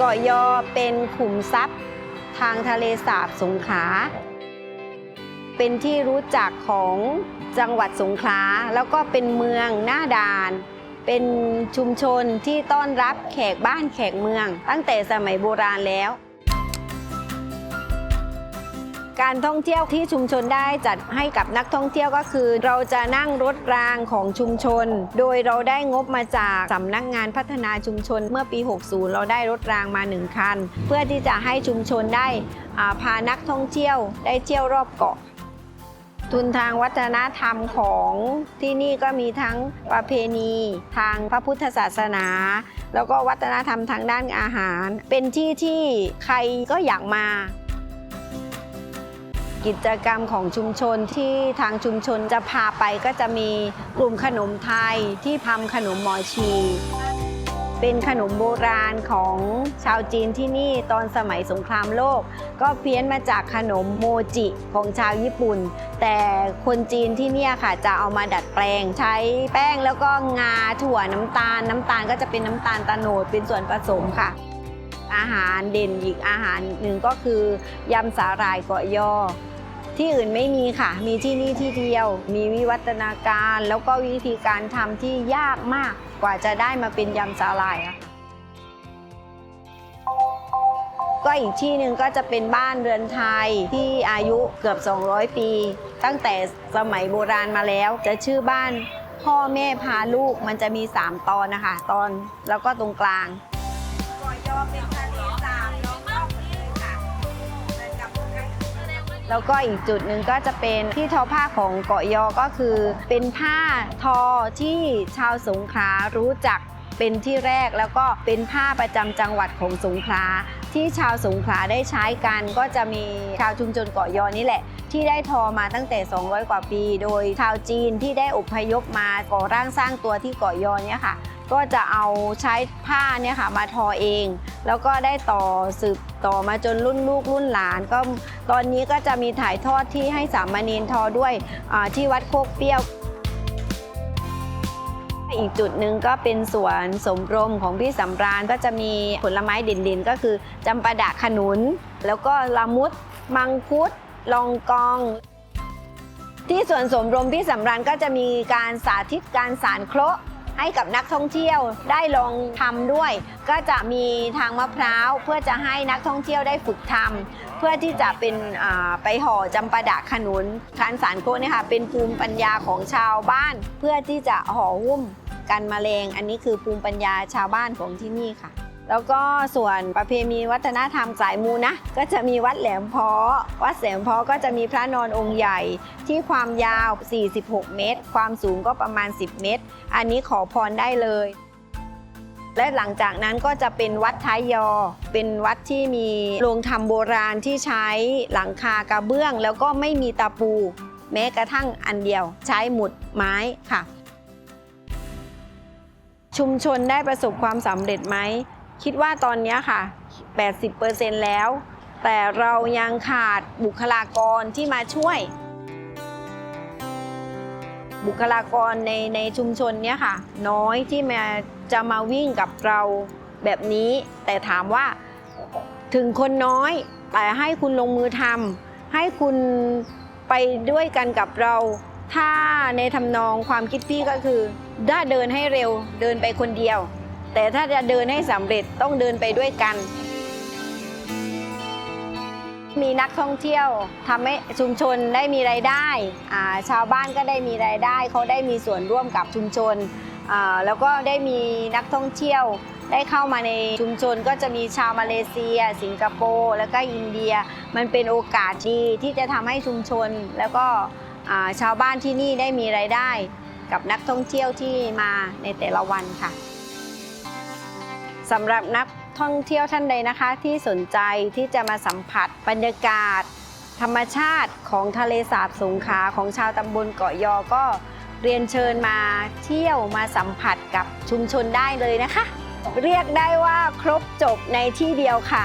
เกาะยอเป็นขุมทรัพย์ ทางทะเลสาบสงขลา เป็นที่รู้จักของจังหวัดสงขลา แล้วก็เป็นเมืองหน้าด่าน เป็นชุมชนที่ต้อนรับแขกบ้านแขกเมือง ตั้งแต่สมัยโบราณแล้ว การท่องเที่ยวที่ชุมชนได้จัดให้กับนักท่องเที่ยวก็คือ เราจะนั่งรถรางของชุมชน โดยเราได้งบมาจากสำนักงานพัฒนาชุมชนเมื่อปี 60 เราได้รถรางมาหนึ่งคัน เพื่อที่จะให้ชุมชนได้พานักท่องเที่ยวได้เที่ยวรอบเกาะทุนทางวัฒนธรรมของที่นี่ก็มีทั้งประเพณี ทางพระพุทธศาสนา แล้วก็วัฒนธรรมทางด้านอาหาร เป็นที่ที่ใครก็อยากมา กิจกรรมของชุมชนที่ทางชุมชนจะพาไปก็จะมีกลุ่มขนมไทยที่ทำขนมหมอชี เป็นขนมโบราณของชาวจีนที่นี่ตอนสมัยสงครามโลก ก็เพี้ยนมาจากขนมโมจิของชาวญี่ปุ่น แต่คนจีนที่นี่ค่ะจะเอามาดัดแปลง ใช้แป้งแล้วก็งาถั่วน้ำตาล น้ำตาลก็จะเป็นน้ำตาลตะโนดเป็นส่วนผสมค่ะ อาหารเด่นอีกอาหารหนึ่งก็คือยำสาหร่ายเกาะยอ ที่อื่นไม่มีค่ะ มีที่นี่ที่เดียว มีวิวัฒนาการแล้วก็วิธีการทำที่ยากมากกว่าจะได้มาเป็นยำสาหร่ายอะก็อีกที่หนึ่งก็จะเป็นบ้านเรือนไทยที่อายุเกือบ 200 ปี ตั้งแต่สมัยโบราณมาแล้ว จะชื่อบ้านพ่อแม่พาลูกมันจะมี 3 ตอนนะคะ ตอนแล้วก็ตรงกลาง แล้วก็อีกจุดหนึ่งก็จะเป็นที่ทอผ้าของเกาะยอก็คือ เป็นผ้าทอที่ชาวสงขลารู้จักเป็นที่แรกแล้วก็เป็นผ้าประจำจังหวัดของสงขลาที่ชาวสงขลาได้ใช้กันก็จะมีชาวชุมชนเกาะยอนี่แหละ ที่ได้ทอมาตั้งแต่ 200 กว่าปี โดยชาวจีนที่ได้อพยพมาก่อร่างสร้างตัวที่เกาะยอเนี่ยค่ะ ก็จะเอาใช้ผ้าเนี่ยค่ะมาทอเอง แล้วก็ได้ต่อสืบต่อมาจนรุ่นลูกรุ่นหลาน ก็ตอนนี้ก็จะมีถ่ายทอดที่ให้สามเณรทอด้วยที่วัดโคกเปี้ยวอีกจุดหนึ่งก็เป็นสวนสมรมของพี่สำราญก็จะมีผลไม้เด่นๆ ก็คือจำปาดะขนุน แล้วก็ละมุด มังคุด ลองกอง ที่สวนสมรมพี่สำราญก็จะมีการสาธิตการสารเคราะห์ ให้กับนักท่องเที่ยวได้ลองทำด้วย ก็จะมีทางมะพร้าวเพื่อจะให้นักท่องเที่ยวได้ฝึกทำเพื่อที่จะเป็นไปห่อจำปาดะขนุนการสารโคเนี่ยค่ะเป็นภูมิปัญญาของชาวบ้าน เพื่อที่จะห่อหุ้มกันแมลง อันนี้คือภูมิปัญญาชาวบ้านของที่นี่ค่ะ แล้วก็ส่วนประเพณีวัฒนธรรมสายมูนะ ก็จะมีวัดแหลมเพาะวัดแหลมเพาะก็จะมีพระนอนองค์ใหญ่ที่ความยาว 46 เมตร ความสูงก็ประมาณ 10 เมตร อันนี้ขอพรได้เลย และหลังจากนั้นก็จะเป็นวัดท้ายยอ เป็นวัดที่มีโรงทำโบราณที่ใช้หลังคากระเบื้อง แล้วก็ไม่มีตะปู แม้กระทั่งอันเดียว ใช้หมุดไม้ค่ะ ชุมชนได้ประสบความสำเร็จไหม คิดว่าตอนนี้ค่ะ 80%แล้ว แต่เรายังขาดบุคลากรที่มาช่วย บุคลากรในในชุมชนเนี้ยค่ะ น้อยที่มาจะมาวิ่งกับเราแบบนี้ แต่ถามว่าถึงคนน้อย แต่ให้คุณลงมือทำให้คุณไปด้วยกันกับเรา ถ้าในทำนองความคิดพี่ก็คือ ถ้าเดินให้เร็วเดินไปคนเดียว แต่ถ้าจะเดินให้สำเร็จต้องเดินไปด้วยกัน มีนักท่องเที่ยวทำให้ชุมชนได้มีรายได้อ่าชาวบ้านก็ได้มีรายได้ เขาได้มีส่วนร่วมกับชุมชนอ่าแล้วก็ได้มีนักท่องเที่ยวได้เข้ามาในชุมชนก็จะมีชาวมาเลเซีย สิงคโปร์แล้วก็อินเดีย มันเป็นโอกาสดีที่จะทำให้ชุมชน แล้วก็อ่าชาวบ้านที่นี่ได้มีรายได้ กับนักท่องเที่ยวที่มาในแต่ละวันค่ะ สำหรับนักท่องเที่ยวท่านใดนะคะ ที่สนใจที่จะมาสัมผัสบรรยากาศ ธรรมชาติของทะเลสาบสงขลาของชาวตำบลเกาะยอก็เรียนเชิญมาเที่ยวมาสัมผัสกับชุมชนได้เลยนะคะ เรียกได้ว่าครบจบในที่เดียวค่ะ